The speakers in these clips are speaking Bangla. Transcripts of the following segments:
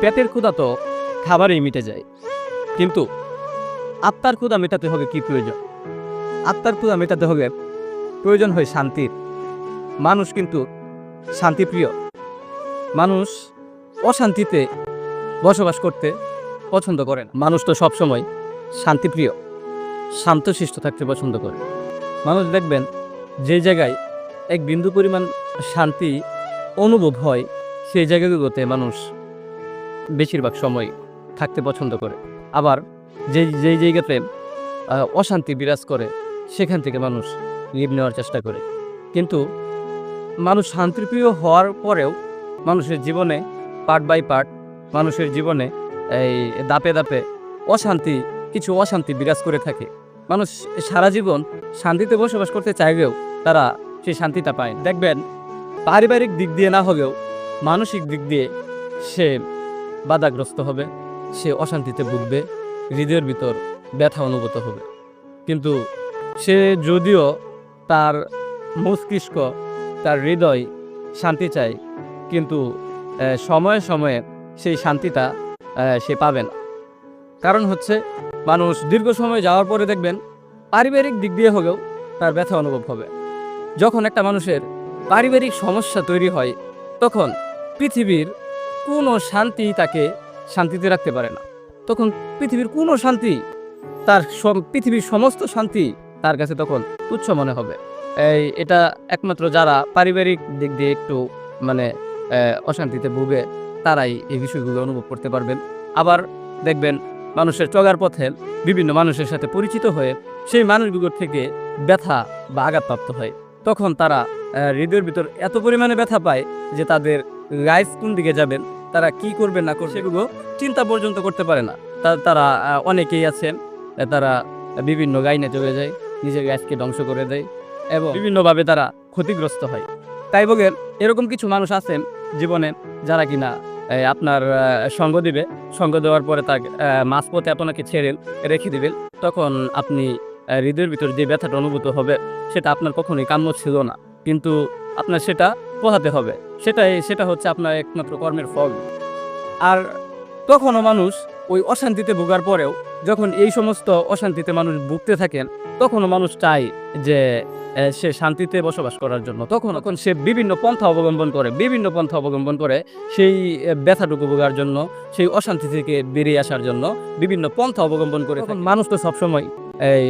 পেটের ক্ষুধা তো খাবারেই মিটে যায়। কিন্তু আত্মার ক্ষুধা মেটাতে হবে কি প্রয়োজন? আত্মার ক্ষুধা মেটাতে হবে প্রয়োজন হয় শান্তির। মানুষ কিন্তু শান্তিপ্রিয়। মানুষ অশান্তিতে বসবাস করতে পছন্দ করে না। মানুষ তো সবসময় শান্তিপ্রিয়, শান্তশিষ্ট থাকতে পছন্দ করে। মানুষ দেখবেন যে জায়গায় এক বিন্দু পরিমাণ শান্তি অনুভব হয়, সেই জায়গাগুলোতে মানুষ বেশিরভাগ সময় থাকতে পছন্দ করে। আবার যে যেই জায়গাতে অশান্তি বিরাজ করে, সেখান থেকে মানুষ লিভ নেওয়ার চেষ্টা করে। কিন্তু মানুষ শান্তিপ্রিয় হওয়ার পরেও মানুষের জীবনে, পার্ট বাই পার্ট, মানুষের জীবনে এই দাপে দাপে অশান্তি, কিছু অশান্তি বিরাজ করে থাকে। মানুষ সারা জীবন শান্তিতে বসবাস করতে চাইলেও তারা সেই শান্তিটা পায় দেখবেন, পারিবারিক দিক দিয়ে না হলেও মানসিক দিক দিয়ে সে বাধাগ্রস্ত হবে, সে অশান্তিতে ভুগবে, হৃদয়ের ভিতর ব্যথা অনুভূত হবে। কিন্তু সে যদিও তার মস্তিষ্ক, তার হৃদয় শান্তি চায়, কিন্তু সময়ে সময়ে সেই শান্তিটা সে পাবে না। কারণ হচ্ছে, মানুষ দীর্ঘ সময় যাওয়ার পরে দেখবেন, পারিবারিক দিক দিয়ে হলেও তার ব্যথা অনুভব হবে। যখন একটা মানুষের পারিবারিক সমস্যা তৈরি হয়, তখন পৃথিবীর কোনো শান্তি তাকে শান্তিতে রাখতে পারে না। তখন পৃথিবীর কোনো শান্তি, তার পৃথিবীর সমস্ত শান্তি তার কাছে তখন তুচ্ছ মনে হবে। এই, এটা একমাত্র যারা পারিবারিক দিক দিয়ে একটু মানে অশান্তিতে ভুগে, তারাই এই বিষয়গুলো অনুভব করতে পারবেন। আবার দেখবেন মানুষের চগার পথে বিভিন্ন মানুষের সাথে পরিচিত হয়ে সেই মানুষগুলোর থেকে ব্যথা বা আঘাতপ্রাপ্ত হয়। তখন তারা হৃদয়ের ভিতর এত পরিমাণে ব্যথা পায় যে তাদের লাইফ কোন দিকে যাবেন? তারা কি করবে না করবে সেগুলো চিন্তা পর্যন্ত করতে পারে না। তারা অনেকেই আছেন তারা বিভিন্ন গাইনে চলে যায়, নিজের গাছকে ধ্বংস করে দেয় এবং বিভিন্নভাবে তারা ক্ষতিগ্রস্ত হয়। তাই বলে এরকম কিছু মানুষ আছেন জীবনে যারা কিনা আপনার সঙ্গ দিবে। সঙ্গ দেওয়ার পরে তার মাঝপথে আপনাকে ছেড়ে, রেখে দিবেন তখন আপনি হৃদয়ের ভিতর যে ব্যথাটা অনুভূত হবে, সেটা আপনার কখনোই কাম্য ছিল না। কিন্তু আপনার সেটা পোহাতে হবে। সেটাই সেটা হচ্ছে আপনার একমাত্র কর্মের ফল। আর তখনও মানুষ ওই অশান্তিতে ভোগার পরেও যখন এই সমস্ত অশান্তিতে মানুষ ভুগতে থাকেন তখনও মানুষ চায় যে সে শান্তিতে বসবাস করার জন্য। তখন তখন সে বিভিন্ন পন্থা অবলম্বন করে বিভিন্ন পন্থা অবলম্বন করে সেই ব্যথাটুকু ভোগার জন্য সেই অশান্তি থেকে বেরিয়ে আসার জন্য বিভিন্ন পন্থা অবলম্বন করে মানুষ তো সবসময় এই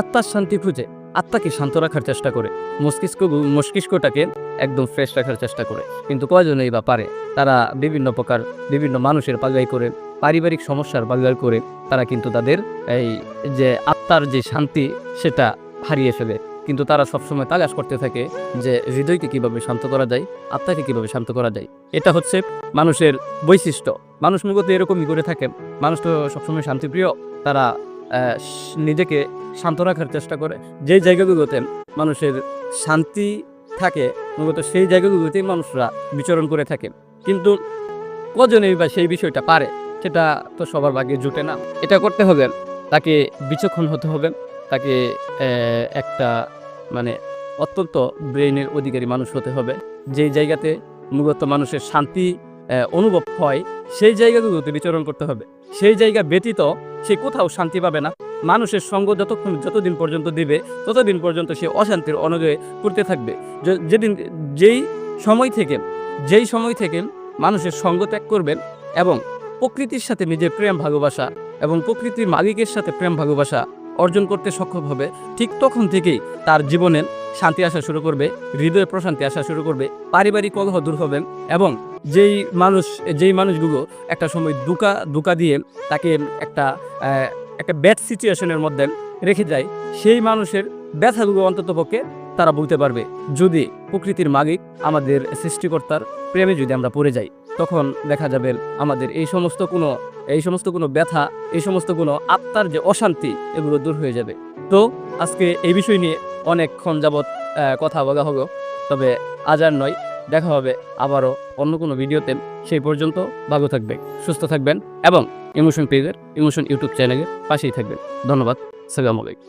আত্মার শান্তি খুঁজে। আত্মাকে শান্ত রাখার চেষ্টা করে। মস্তিষ্ক মস্তিষ্কটাকে একদম ফ্রেশ রাখার চেষ্টা করে। কিন্তু কয়জনেই বা পারে? তারা বিভিন্ন প্রকার, বিভিন্ন মানুষের পাগাই করে পারিবারিক সমস্যার পাগাই করে তারা কিন্তু তাদের এই যে আত্মার যে শান্তি, সেটা হারিয়ে ফেলে। কিন্তু তারা সবসময় তালাশ করতে থাকে যে হৃদয়কে কীভাবে শান্ত করা যায়, আত্মাকে কীভাবে শান্ত করা যায়। এটা হচ্ছে মানুষের বৈশিষ্ট্য। মানুষ মূলত এরকমই করে থাকে মানুষ তো সবসময় শান্তিপ্রিয়। তারা নিজেকে শান্ত রাখার চেষ্টা করে। যে জায়গাগুলোতে মানুষের শান্তি থাকে, মূলত সেই জায়গাগুলোতেই মানুষরা বিচরণ করে থাকে। কিন্তু কজনেই বা সেই বিষয়টা পারে, সেটা তো সবার ভাগ্যে জুটে না। এটা করতে হবে, তাকে বিচক্ষণ হতে হবে, তাকে একটা মানে অত্যন্ত ব্রেইনের অধিকারী মানুষ হতে হবে। যেই জায়গাতে মূলত মানুষের শান্তি অনুভব হয়, সেই জায়গাগুলোতে বিচরণ করতে হবে। সেই জায়গা ব্যতীত সে কোথাও শান্তি পাবে না। মানুষের সঙ্গ যতক্ষণ, যতদিন পর্যন্ত দিবে, ততদিন পর্যন্ত সে অশান্তির অনুযায়ী করতে থাকবে। যেদিন, যেই সময় থেকে, যেই সময় থেকে মানুষের সঙ্গ ত্যাগ করবেন এবং প্রকৃতির সাথে নিজের প্রেম ভালোবাসা এবং প্রকৃতির মালিকের সাথে প্রেম ভালোবাসা অর্জন করতে সক্ষম হবে, ঠিক তখন থেকেই তার জীবনে শান্তি আসা শুরু করবে, হৃদয়ে প্রশান্তি আসা শুরু করবে, পারিবারিক কলহ দূর হবেন এবং যেই মানুষ, যেই মানুষগুলো একটা সময় দুকা দুকা দিয়ে তাকে একটা একটা ব্যাড সিচুয়েশনের মধ্যে রেখে যায়, সেই মানুষের ব্যথাগুলো অন্ততপক্ষে তারা বুঝতে পারবে। যদি প্রকৃতির মালিক আমাদের সৃষ্টিকর্তার প্রেমে যদি আমরা পড়ে যাই, তখন দেখা যাবে আমাদের এই সমস্ত কোনো, এই সমস্ত কোনো ব্যথা, এই সমস্ত কোনো আত্মার যে অশান্তি, এগুলো দূর হয়ে যাবে। তো আজকে এই বিষয় নিয়ে অনেকক্ষণ যাবৎ কথা বলা হলো। তবে আজ আর নয়, দেখা হবে আবারও অন্য কোনো ভিডিওতে। সেই পর্যন্ত ভালো থাকবেন, সুস্থ থাকবেন এবং ইমোশন পেজের, ইমোশন ইউটিউব চ্যানেলের পাশেই থাকবেন। ধন্যবাদ, সালাম আলাইকুম।